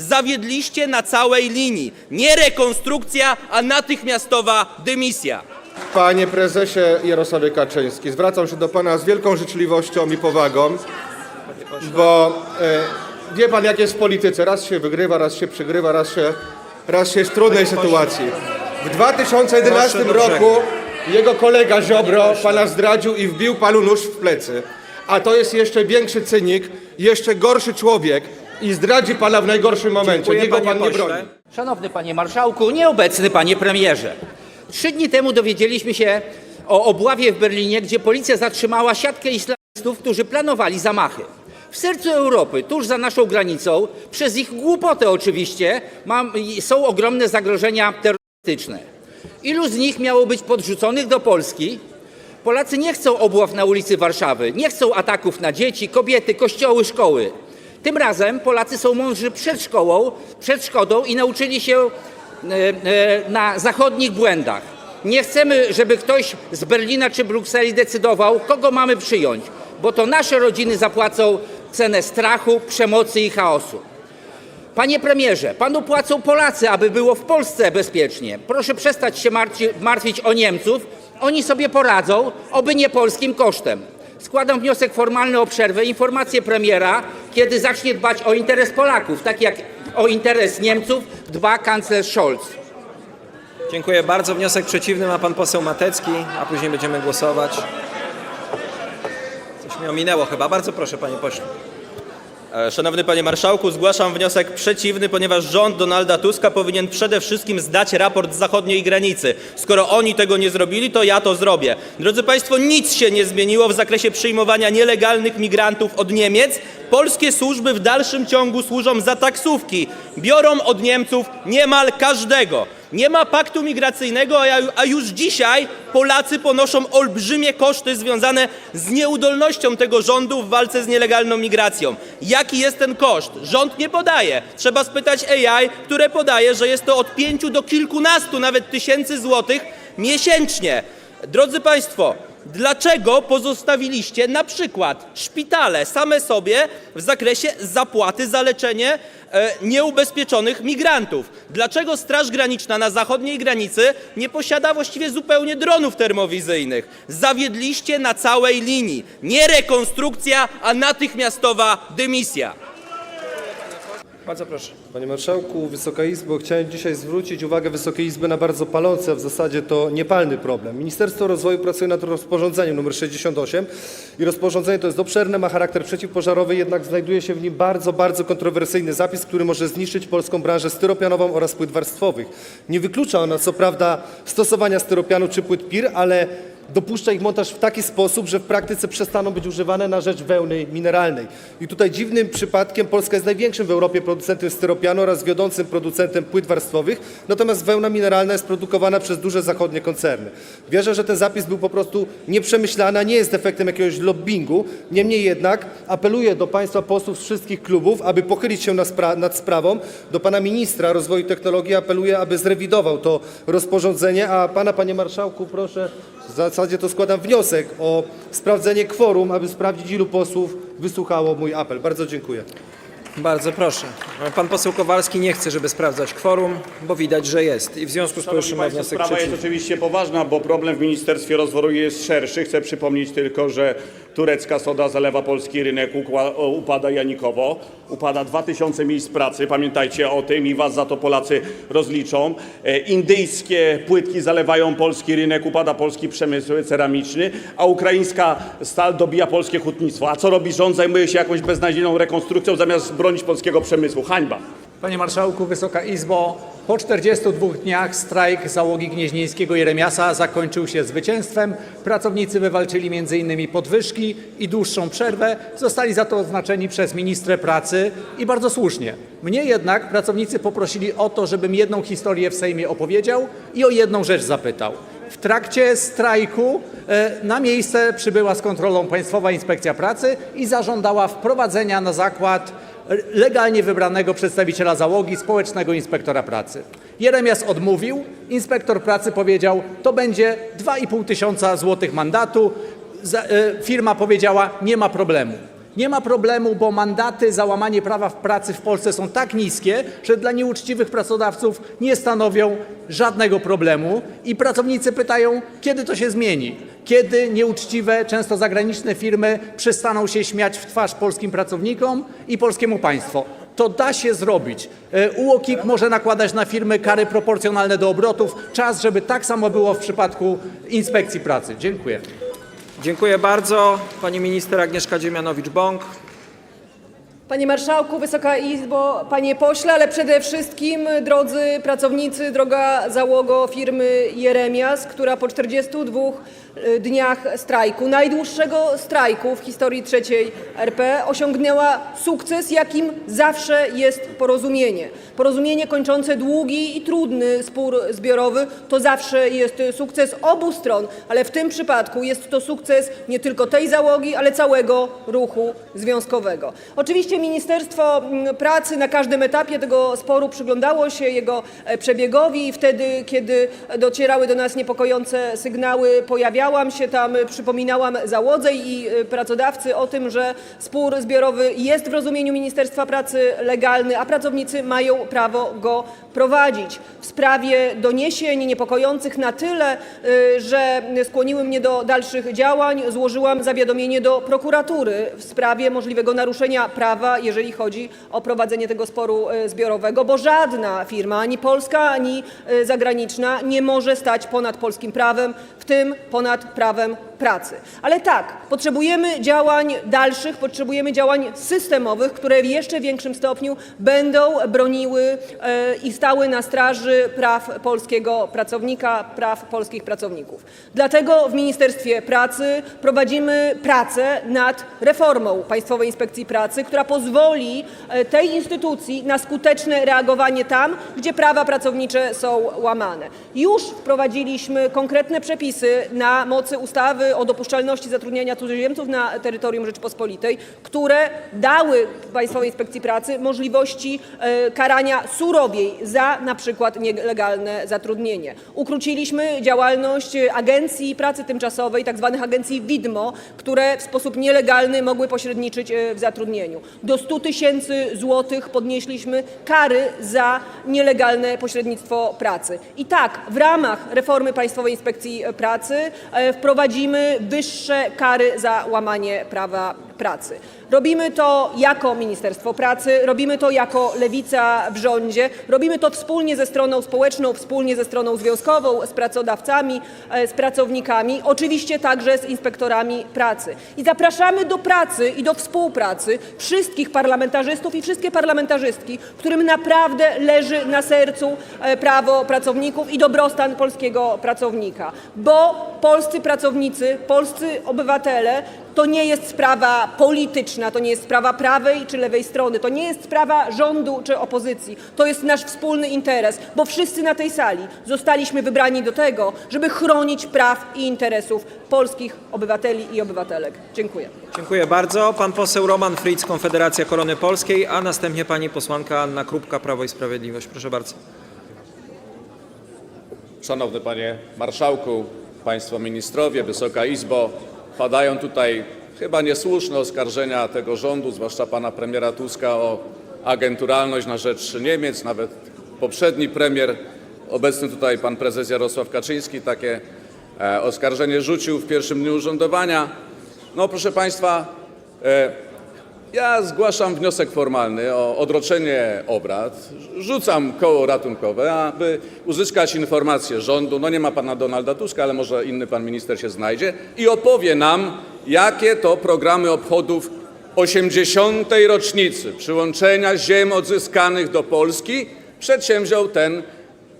Zawiedliście na całej linii. Nie rekonstrukcja, a natychmiastowa dymisja. Panie prezesie Jarosławie Kaczyński, zwracam się do pana z wielką życzliwością i powagą, bo e, wie pan jak jest w polityce, raz się wygrywa, raz się przegrywa, raz się, raz się jest w trudnej sytuacji. W 2011 Proszę do roku jego kolega Ziobro pana zdradził i wbił panu nóż w plecy, a to jest jeszcze większy cynik, jeszcze gorszy człowiek i zdradzi pana w najgorszym momencie. Dziękuję, Niego panie pan nie pośle. broni. Szanowny panie marszałku, nieobecny panie premierze. Trzy dni temu dowiedzieliśmy się o obławie w Berlinie, gdzie policja zatrzymała siatkę islamistów, którzy planowali zamachy. W sercu Europy, tuż za naszą granicą, przez ich głupotę oczywiście, mam, są ogromne zagrożenia terrorystyczne. Ilu z nich miało być podrzuconych do Polski? Polacy nie chcą obław na ulicy Warszawy, nie chcą ataków na dzieci, kobiety, kościoły, szkoły. Tym razem Polacy są mądrzy przed szkołą, przed szkodą i nauczyli się e, e, na zachodnich błędach. Nie chcemy, żeby ktoś z Berlina czy Brukseli decydował, kogo mamy przyjąć, bo to nasze rodziny zapłacą cenę strachu, przemocy i chaosu. Panie premierze, panu płacą Polacy, aby było w Polsce bezpiecznie. Proszę przestać się martwi, martwić o Niemców. Oni sobie poradzą, oby nie polskim kosztem. Składam wniosek formalny o przerwę, informację premiera, kiedy zacznie dbać o interes Polaków, tak jak o interes Niemców dba kanclerz Scholz. Dziękuję bardzo. Wniosek przeciwny ma pan poseł Matecki, a później będziemy głosować. Coś mi ominęło chyba. Bardzo proszę, panie pośle. E, Szanowny panie marszałku, zgłaszam wniosek przeciwny, ponieważ rząd Donalda Tuska powinien przede wszystkim zdać raport z zachodniej granicy. Skoro oni tego nie zrobili, to ja to zrobię. Drodzy państwo, nic się nie zmieniło w zakresie przyjmowania nielegalnych migrantów od Niemiec. Polskie służby w dalszym ciągu służą za taksówki. Biorą od Niemców niemal każdego. Nie ma paktu migracyjnego, a, już dzisiaj Polacy ponoszą olbrzymie koszty związane z nieudolnością tego rządu w walce z nielegalną migracją. Jaki jest ten koszt? Rząd nie podaje. Trzeba spytać AI, które podaje, że jest to od pięciu do kilkunastu nawet tysięcy złotych miesięcznie. Drodzy Państwo, dlaczego pozostawiliście na przykład szpitale same sobie w zakresie zapłaty za leczenie e, nieubezpieczonych migrantów? Dlaczego Straż Graniczna na zachodniej granicy nie posiada właściwie zupełnie dronów termowizyjnych? Zawiedliście na całej linii. Nie rekonstrukcja, a natychmiastowa dymisja. Bardzo proszę. Panie Marszałku, Wysoka Izbo, chciałem dzisiaj zwrócić uwagę Wysokiej Izby na bardzo palący, a w zasadzie to niepalny problem. Ministerstwo Rozwoju pracuje nad rozporządzeniem nr 68 i rozporządzenie to jest obszerne, ma charakter przeciwpożarowy, jednak znajduje się w nim bardzo, bardzo kontrowersyjny zapis, który może zniszczyć polską branżę styropianową oraz płyt warstwowych. Nie wyklucza ona co prawda stosowania styropianu czy płyt PIR, ale dopuszcza ich montaż w taki sposób, że w praktyce przestaną być używane na rzecz wełny mineralnej. I tutaj dziwnym przypadkiem Polska jest największym w Europie producentem styropianu oraz wiodącym producentem płyt warstwowych, natomiast wełna mineralna jest produkowana przez duże zachodnie koncerny. Wierzę, że ten zapis był po prostu nieprzemyślany, a nie jest efektem jakiegoś lobbingu. Niemniej jednak apeluję do Państwa posłów z wszystkich klubów, aby pochylić się nad, spra- nad sprawą. Do Pana Ministra Rozwoju Technologii apeluję, aby zrewidował to rozporządzenie, a Pana, Panie Marszałku, proszę, w zasadzie to składam wniosek o sprawdzenie kworum, aby sprawdzić, ilu posłów wysłuchało mój apel. Bardzo dziękuję. Bardzo proszę. Pan poseł Kowalski nie chce, żeby sprawdzać kworum, bo widać, że jest. I w związku z powyższym ma wniosek sprawa jest przeciwny. oczywiście poważna, bo problem w Ministerstwie Rozwoju jest szerszy. Chcę przypomnieć tylko, że turecka soda zalewa polski rynek, upada janikowo, upada 2000 miejsc pracy, pamiętajcie o tym i was za to Polacy rozliczą. E, Indyjskie płytki zalewają polski rynek, upada polski przemysł ceramiczny, a ukraińska stal dobija polskie hutnictwo. A co robi rząd? Zajmuje się jakąś beznadziejną rekonstrukcją zamiast bronić polskiego przemysłu. Hańba. Panie Marszałku, Wysoka Izbo, po 42 dniach strajk załogi Gnieźnieńskiego Jeremiasa zakończył się zwycięstwem. Pracownicy wywalczyli m.in. podwyżki i dłuższą przerwę. Zostali za to oznaczeni przez ministrę pracy i bardzo słusznie. Mnie jednak pracownicy poprosili o to, żebym jedną historię w Sejmie opowiedział i o jedną rzecz zapytał. W trakcie strajku e, na miejsce przybyła z kontrolą Państwowa Inspekcja Pracy i zażądała wprowadzenia na zakład legalnie wybranego przedstawiciela załogi, społecznego inspektora pracy. Jeremias odmówił, inspektor pracy powiedział, to będzie 2,5 tysiąca złotych mandatu. E, Firma powiedziała, nie ma problemu. Nie ma problemu, bo mandaty za łamanie prawa w pracy w Polsce są tak niskie, że dla nieuczciwych pracodawców nie stanowią żadnego problemu i pracownicy pytają, kiedy to się zmieni. Kiedy nieuczciwe, często zagraniczne firmy przestaną się śmiać w twarz polskim pracownikom i polskiemu państwu. To da się zrobić. E, UOKiK może nakładać na firmy kary proporcjonalne do obrotów. Czas, żeby tak samo było w przypadku inspekcji pracy. Dziękuję. Dziękuję bardzo. Pani minister Agnieszka Dziemianowicz-Bąk. Panie Marszałku, Wysoka Izbo, Panie Pośle, ale przede wszystkim drodzy pracownicy, droga załogo firmy Jeremias, która po 42 dniach strajku, najdłuższego strajku w historii III RP, osiągnęła sukces, jakim zawsze jest porozumienie. Porozumienie kończące długi i trudny spór zbiorowy to zawsze jest sukces obu stron, ale w tym przypadku jest to sukces nie tylko tej załogi, ale całego ruchu związkowego. Oczywiście Ministerstwo mm, Pracy na każdym etapie tego sporu przyglądało się jego e, przebiegowi i wtedy, kiedy docierały do nas niepokojące sygnały, pojawiałam się tam, e, przypominałam załodze i e, pracodawcy o tym, że spór zbiorowy jest w rozumieniu Ministerstwa Pracy legalny, a pracownicy mają prawo go prowadzić. W sprawie doniesień niepokojących na tyle, y, że skłoniły mnie do dalszych działań, złożyłam zawiadomienie do prokuratury w sprawie możliwego naruszenia prawa, jeżeli chodzi o prowadzenie tego sporu y, zbiorowego, bo żadna firma, ani polska, ani y, zagraniczna, nie może stać ponad polskim prawem, w tym ponad prawem pracy. Ale tak, potrzebujemy działań dalszych, potrzebujemy działań systemowych, które w jeszcze większym stopniu będą broniły e, i stały na straży praw polskiego pracownika, praw polskich pracowników. Dlatego w Ministerstwie Pracy prowadzimy pracę nad reformą Państwowej Inspekcji Pracy, która pozwoli e, tej instytucji na skuteczne reagowanie tam, gdzie prawa pracownicze są łamane. Już wprowadziliśmy konkretne przepisy na mocy ustawy o dopuszczalności zatrudniania cudzoziemców na terytorium Rzeczypospolitej, które dały Państwowej Inspekcji Pracy możliwości e, karania surowiej za na przykład nielegalne zatrudnienie. Ukróciliśmy działalność agencji pracy tymczasowej, tak zwanych agencji widmo, które w sposób nielegalny mogły pośredniczyć e, w zatrudnieniu. Do 100 tysięcy złotych podnieśliśmy kary za nielegalne pośrednictwo pracy. I tak, w ramach reformy Państwowej Inspekcji Pracy e, wprowadzimy wyższe kary za łamanie prawa pracy. Robimy to jako Ministerstwo Pracy, robimy to jako Lewica w rządzie, robimy to wspólnie ze stroną społeczną, wspólnie ze stroną związkową, z pracodawcami, e, z pracownikami, oczywiście także z inspektorami pracy. I zapraszamy do pracy i do współpracy wszystkich parlamentarzystów i wszystkie parlamentarzystki, którym naprawdę leży na sercu e, prawo pracowników i dobrostan polskiego pracownika, bo polscy pracownicy, polscy obywatele to nie jest sprawa polityczna, to nie jest sprawa prawej czy lewej strony, to nie jest sprawa rządu czy opozycji. To jest nasz wspólny interes, bo wszyscy na tej sali zostaliśmy wybrani do tego, żeby chronić praw i interesów polskich obywateli i obywatelek. Dziękuję. Dziękuję bardzo. Pan poseł Roman Fritz, Konfederacja Korony Polskiej, a następnie pani posłanka Anna Krupka, Prawo i Sprawiedliwość. Proszę bardzo. Szanowny Panie Marszałku, Państwo Ministrowie, Wysoka Izbo, padają tutaj chyba niesłuszne oskarżenia tego rządu, zwłaszcza Pana Premiera Tuska o agenturalność na rzecz Niemiec. Nawet poprzedni premier, obecny tutaj Pan Prezes Jarosław Kaczyński takie e, oskarżenie rzucił w pierwszym dniu urzędowania. No proszę Państwa, e, ja zgłaszam wniosek formalny o odroczenie obrad. Rzucam koło ratunkowe, aby uzyskać informację rządu. No nie ma pana Donalda Tuska, ale może inny pan minister się znajdzie i opowie nam, jakie to programy obchodów 80. rocznicy przyłączenia ziem odzyskanych do Polski przedsięwziął ten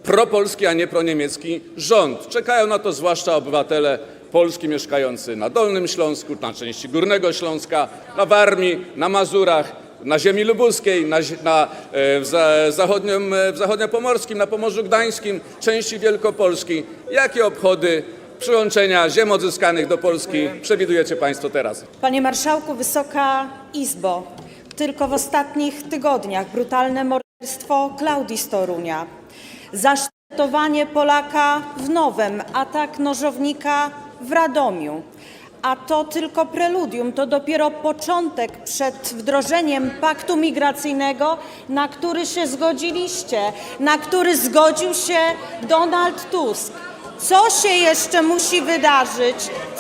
propolski, a nie proniemiecki rząd. Czekają na to zwłaszcza obywatele polski mieszkający na Dolnym Śląsku, na części Górnego Śląska, na Warmii, na Mazurach, na ziemi lubuskiej, na, na, e, w, za, zachodnim, e, w zachodniopomorskim, na Pomorzu Gdańskim, części Wielkopolski. Jakie obchody przyłączenia ziem odzyskanych do Polski przewidujecie Państwo teraz? Panie Marszałku, Wysoka Izbo, tylko w ostatnich tygodniach brutalne morderstwo Klaudii z Torunia, zaszczytowanie Polaka w Nowem, atak nożownika w Radomiu, a to tylko preludium, to dopiero początek przed wdrożeniem paktu migracyjnego, na który się zgodziliście, na który zgodził się Donald Tusk. Co się jeszcze musi wydarzyć?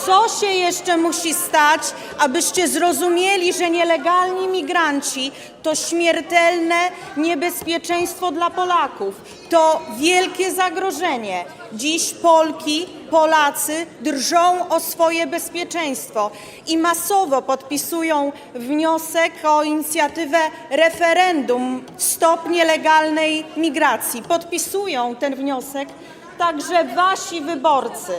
Co się jeszcze musi stać, abyście zrozumieli, że nielegalni migranci to śmiertelne niebezpieczeństwo dla Polaków? To wielkie zagrożenie. Dziś Polki, Polacy drżą o swoje bezpieczeństwo i masowo podpisują wniosek o inicjatywę referendum Stop nielegalnej migracji. Podpisują ten wniosek także wasi wyborcy.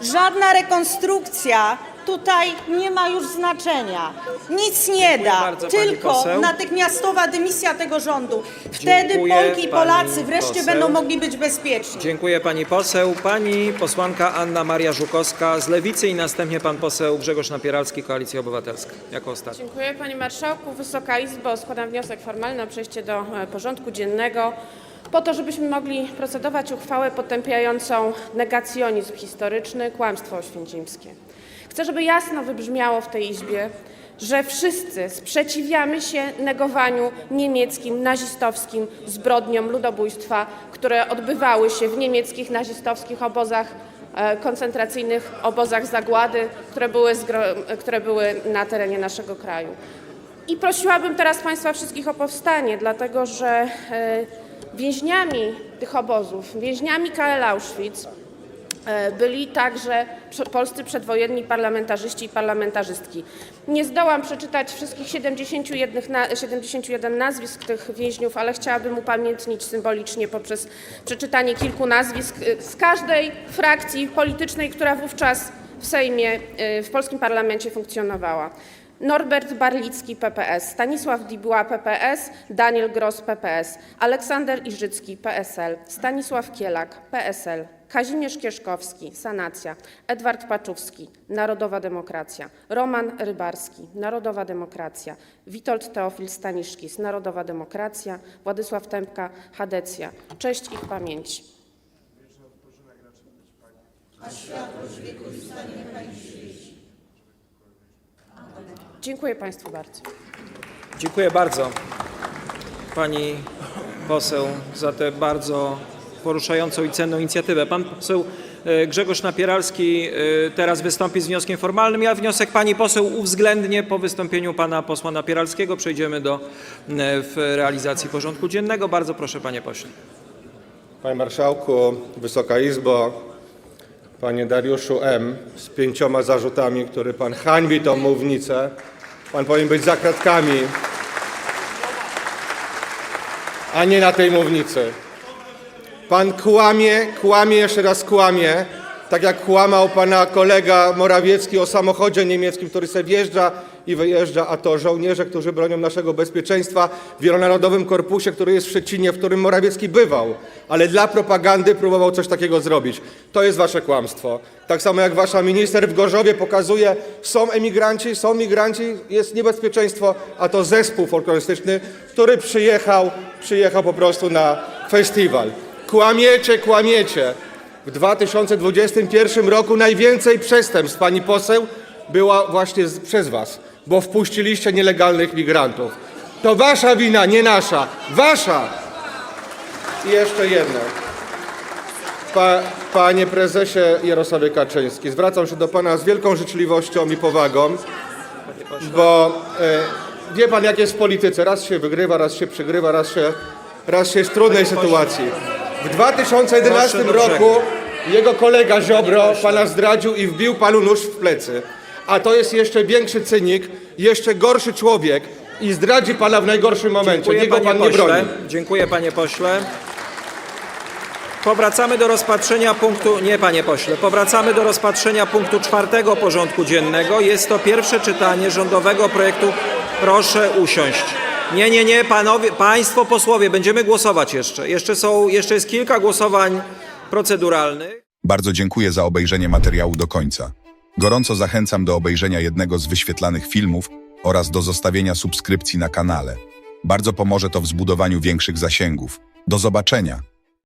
Żadna rekonstrukcja tutaj nie ma już znaczenia. Nic nie da, bardzo, pani tylko poseł. natychmiastowa dymisja tego rządu. Wtedy Dziękuję, Polki i Polacy pani wreszcie poseł. będą mogli być bezpieczni. Dziękuję pani poseł. Pani posłanka Anna Maria Żukowska z Lewicy i następnie pan poseł Grzegorz Napieralski, Koalicja Obywatelska, jako ostatni. Dziękuję Panie Marszałku. Wysoka Izbo, składam wniosek formalny o przejście do e, porządku dziennego po to, żebyśmy mogli procedować uchwałę potępiającą negacjonizm historyczny, kłamstwo oświęcimskie. Chcę, żeby jasno wybrzmiało w tej Izbie, że wszyscy sprzeciwiamy się negowaniu niemieckim, nazistowskim zbrodniom ludobójstwa, które odbywały się w niemieckich nazistowskich obozach e, koncentracyjnych, obozach zagłady, które były, które były na terenie naszego kraju. I prosiłabym teraz Państwa wszystkich o powstanie, dlatego że e, więźniami tych obozów, więźniami KL Auschwitz byli także polscy przedwojenni parlamentarzyści i parlamentarzystki. Nie zdołam przeczytać wszystkich 71, na, 71 nazwisk tych więźniów, ale chciałabym upamiętnić symbolicznie poprzez przeczytanie kilku nazwisk e, z każdej frakcji politycznej, która wówczas w Sejmie, e, w polskim parlamencie funkcjonowała. Norbert Barlicki, PPS, Stanisław Dibuła, PPS, Daniel Gross, PPS, Aleksander Iżycki, PSL, Stanisław Kielak, PSL, Kazimierz Kieszkowski, Sanacja, Edward Paczówski, Narodowa Demokracja, Roman Rybarski, Narodowa Demokracja, Witold Teofil Staniszkis, Narodowa Demokracja, Władysław Tempka, Hadecja. Cześć ich pamięci. Dziękuję Państwu bardzo. Dziękuję bardzo pani poseł za tę bardzo poruszającą i cenną inicjatywę. Pan poseł e, Grzegorz Napieralski e, teraz wystąpi z wnioskiem formalnym. Ja wniosek pani poseł uwzględnię po wystąpieniu pana posła Napieralskiego. Przejdziemy do e, realizacji porządku dziennego. Bardzo proszę panie pośle. Panie Marszałku, Wysoka Izbo, Panie Dariuszu M., z pięcioma zarzutami, który Pan hańbi tą mównicę, Pan powinien być za kratkami, a nie na tej mównicy. Pan kłamie, kłamie, jeszcze raz kłamie, tak jak kłamał Pana kolega Morawiecki o samochodzie niemieckim, który sobie wjeżdża i wyjeżdża, a to żołnierze, którzy bronią naszego bezpieczeństwa w Wielonarodowym Korpusie, który jest w Szczecinie, w którym Morawiecki bywał, ale dla propagandy próbował coś takiego zrobić. To jest Wasze kłamstwo. Tak samo jak Wasza minister w Gorzowie pokazuje, są emigranci, są migranci, jest niebezpieczeństwo, a to zespół folklorystyczny, który przyjechał, przyjechał po prostu na festiwal. Kłamiecie, kłamiecie. W 2021 roku najwięcej przestępstw, pani poseł, była właśnie przez was, bo wpuściliście nielegalnych migrantów. To wasza wina, nie nasza. Wasza! I jeszcze jedno. Pa, panie prezesie Jarosławie Kaczyński, zwracam się do pana z wielką życzliwością i powagą, bo e, wie pan jak jest w polityce. Raz się wygrywa, raz się przegrywa, raz się, raz się jest w trudnej sytuacji. W 2011 Proszę do brzegu. roku jego kolega Ziobro pana zdradził i wbił panu nóż w plecy. A to jest jeszcze większy cynik, jeszcze gorszy człowiek i zdradzi pana w najgorszym momencie. Dziękuję panie pan nie pośle. broni. Dziękuję panie pośle. Powracamy do rozpatrzenia punktu, nie panie pośle, powracamy do rozpatrzenia punktu czwartego porządku dziennego. Jest to pierwsze czytanie rządowego projektu. Proszę usiąść. Nie, nie, nie, panowie, państwo posłowie, będziemy głosować jeszcze. Jeszcze są, jeszcze jest kilka głosowań proceduralnych. Bardzo dziękuję za obejrzenie materiału do końca. Gorąco zachęcam do obejrzenia jednego z wyświetlanych filmów oraz do zostawienia subskrypcji na kanale. Bardzo pomoże to w zbudowaniu większych zasięgów. Do zobaczenia!